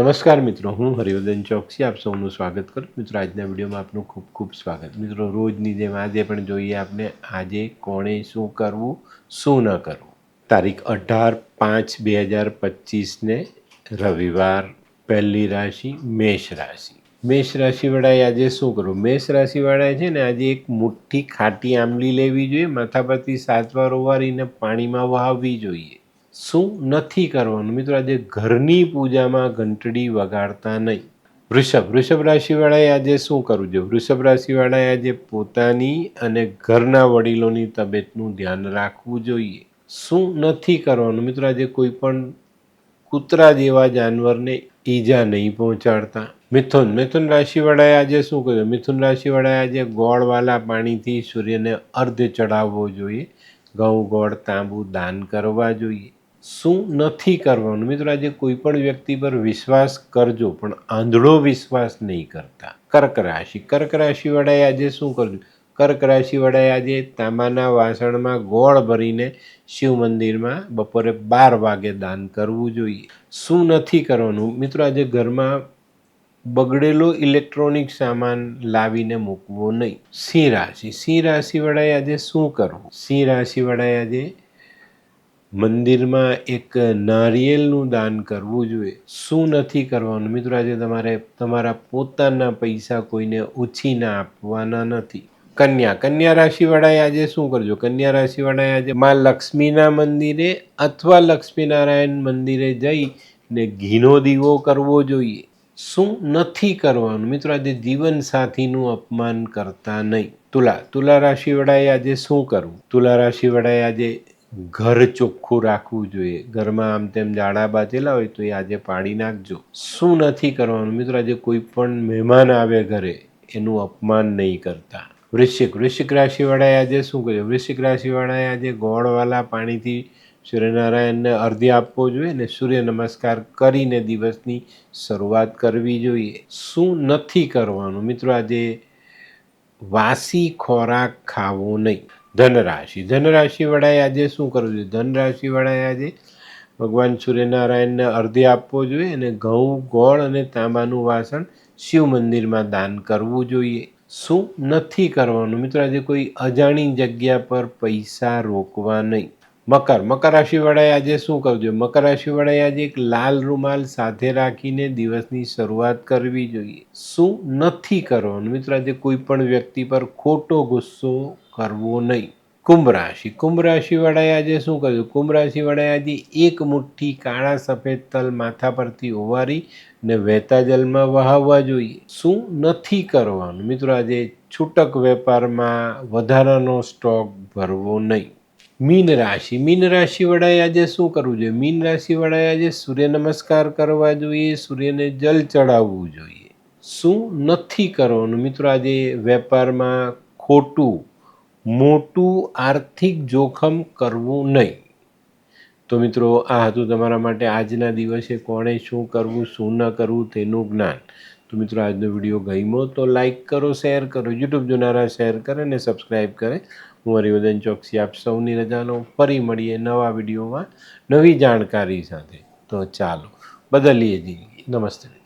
નમસ્કાર મિત્રો, હું હરિવર્ધન ચોકસી, આપ સૌનું સ્વાગત કરું. મિત્રો, આજના વિડીયોમાં આપનું ખૂબ ખૂબ સ્વાગત. મિત્રો, રોજની જેમ આજે પણ જોઈએ આપણે, આજે કોણે શું કરવું, શું ન કરવું? તારીખ અઢાર પાંચ બે હજાર પચીસને રવિવાર, પહેલી રાશિ, મેષ રાશિ. મેષ રાશિવાળાએ આજે શું કરવું? મેષ રાશિવાળાએ છે ને, આજે એક મુઠ્ઠી ખાટી આંબલી લેવી જોઈએ માથા પરથી સાત વાર ઓવારીને પાણીમાં વહાવવી જોઈએ. શું નથી કરવાનું? મિત્રો, આજે ઘરની પૂજામાં ઘંટડી વગાડતા નહીં. વૃષભ વૃષભ રાશિવાળાએ આજે શું કરવું જોઈએ? વૃષભ રાશિવાળાએ આજે પોતાની અને ઘરના વડીલોની તબિયતનું ધ્યાન રાખવું જોઈએ. શું નથી કરવાનું? મિત્રો, આજે કોઈ પણ કૂતરા જેવા જાનવરને ઈજા નહીં પહોંચાડતા. મિથુન મિથુન રાશિવાળાએ આજે શું કર્યું? મિથુન રાશિવાળાએ આજે ગોળવાલા પાણીથી સૂર્યને અર્ધ ચડાવવો જોઈએ. ઘઉં ગોળ, તાંબુ દાન કરવા જોઈએ. શું નથી કરવાનું? મિત્રો, આજે કોઈ પણ વ્યક્તિ પર વિશ્વાસ કરજો, પણ આંધળો વિશ્વાસ નહીં કરતા. કર્ક રાશિ. કર્ક રાશિવાળાએ આજે શું કરવું કર્ક રાશિવાળાએ આજે તાંબાના વાસણમાં ગોળ ભરીને શિવ મંદિરમાં બપોરે બાર વાગે દાન કરવું જોઈએ. શું નથી કરવાનું? મિત્રો, આજે ઘરમાં બગડેલો ઇલેક્ટ્રોનિક સામાન લાવીને મૂકવો નહીં. સિંહ રાશિ. સિંહ રાશિવાળાએ આજે શું કરવું? સિંહ રાશિવાળાએ આજે મંદિરમાં એક નારિયેલનું દાન કરવું જોઈએ. શું નથી કરવાનું? મિત્રો, આજે તમારે તમારા પોતાના પૈસા કોઈને ઉછીના આપવાના નથી. કન્યા કન્યા રાશિવાળાએ આજે શું કરજો? કન્યા રાશિવાળાએ આજે મા લક્ષ્મીના મંદિરે અથવા લક્ષ્મીનારાયણ મંદિરે જઈ ને ઘીનો દીવો કરવો જોઈએ. શું નથી કરવાનું? મિત્રો, આજે જીવનસાથીનું અપમાન કરતા નહીં. તુલા તુલા રાશિવાળાએ આજે શું કરવું? તુલા રાશિવાળાએ આજે ઘર ચોખ્ખું રાખવું જોઈએ. ઘરમાં આમ તેમ ઝાડા બાંધેલા હોય તો એ આજે પાડી નાખજો. શું નથી કરવાનું? મિત્રો, આજે કોઈ પણ મહેમાન આવે ઘરે, એનું અપમાન નહીં કરતા. વૃશ્ચિક વૃશ્ચિક રાશિવાળાએ આજે શું કર્યું? વૃશ્ચિક રાશિવાળાએ આજે ગોળવાલા પાણીથી સૂર્યનારાયણને અર્ધ્ય આપવો જોઈએ ને સૂર્ય નમસ્કાર કરીને દિવસની શરૂઆત કરવી જોઈએ. શું નથી કરવાનું? મિત્રો, આજે વાસી ખોરાક ખાવો નહીં. ધનરાશિ. ધનરાશિ વડાએ આજે શું કરવું જોઈએ? ધનરાશિ વડાએ આજે ભગવાન સૂર્યનારાયણને અર્ધ્ય આપવો જોઈએ અને ઘઉં, ગોળ અને તાંબાનું વાસણ શિવ મંદિરમાં દાન કરવું જોઈએ. શું નથી કરવાનું? મિત્રો, આજે કોઈ અજાણી જગ્યા પર પૈસા રોકવા નહીં. મકર. મકર રાશિવાળાએ આજે શું કરવું જોઈએ? મકર રાશિવાળાએ આજે એક લાલ રૂમાલ સાથે રાખીને દિવસની શરૂઆત કરવી જોઈએ. શું નથી કરવાનું? મિત્રો, આજે કોઈ પણ વ્યક્તિ પર ખોટો ગુસ્સો કરવો નહીં. કુંભ રાશિ. કુંભ રાશિવાળાએ આજે શું કર્યું? કુંભ રાશિવાળાએ આજે એક મુઠ્ઠી કાળા સફેદ તલ માથા પરથી ઓવારી ને વહેતા જલમાં વહાવવા જોઈએ. શું નથી કરવાનું? મિત્રો, આજે છૂટક વેપારમાં વધારાનો સ્ટોક ભરવો નહીં. મીન રાશિ. મીન રાશિવાળાએ આજે શું કરવું જોઈએ? મીન રાશિવાળાએ આજે સૂર્ય નમસ્કાર કરવા જોઈએ, સૂર્યને જલ ચડાવવું જોઈએ. શું નથી કરવાનું? મિત્રો, આજે વેપારમાં ખોટું મોટું આર્થિક જોખમ કરવું નહીં. તો મિત્રો, આ હતું તમારા માટે આજના દિવસે કોણે શું કરવું, શું ન કરવું તેનું જ્ઞાન. તો મિત્રો, આજનો વીડિયો ગમ્યો તો લાઇક કરો, શેર કરો, યુટ્યુબ જોનારા શેર કરે અને સબસ્ક્રાઈબ કરે. હું હરિવદન ચોકસી આપ સૌની રજાનો ફરી મળીએ નવા વિડીયોમાં નવી જાણકારી સાથે. તો ચાલો, બદલીએ જિંદગી નમસ્તે.